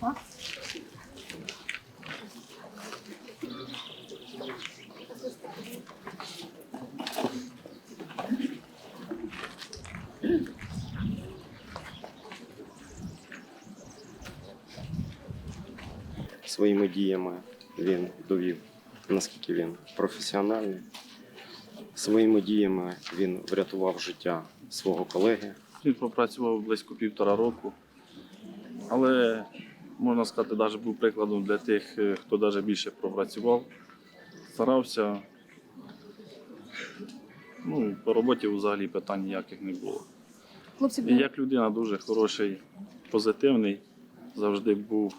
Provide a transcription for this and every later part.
What? Своїми діями він довів, наскільки він професіональний. Своїми діями він врятував життя свого колеги. Він попрацював близько півтора року. Але можна сказати, навіть був прикладом для тих, е, хто навіть більше пропрацював. Старався. Ну, по роботі взагалі питань ніяких не було. Хлопці І як людина дуже хороший, позитивний, завжди був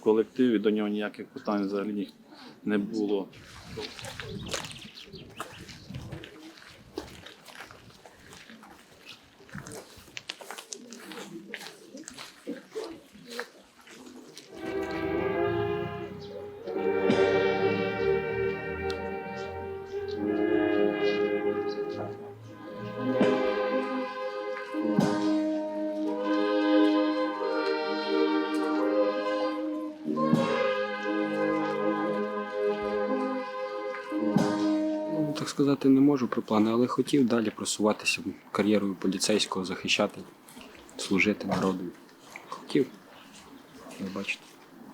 колективі, до нього ніяких питань взагалі не було. Так сказати, не можу про плани, але хотів далі просуватися кар'єрою поліцейського, захищати, служити народу. Хотів. Ви бачите.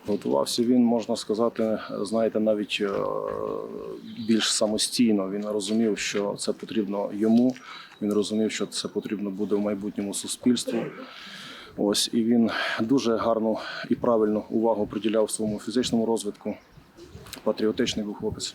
Готувався він, можна сказати, знаєте, навіть е, більш самостійно. Він розумів, що це потрібно йому. Він розумів, що це потрібно буде в майбутньому суспільству. Ось і він дуже гарну і правильну увагу приділяв своєму фізичному розвитку. Патріотичний був хлопець.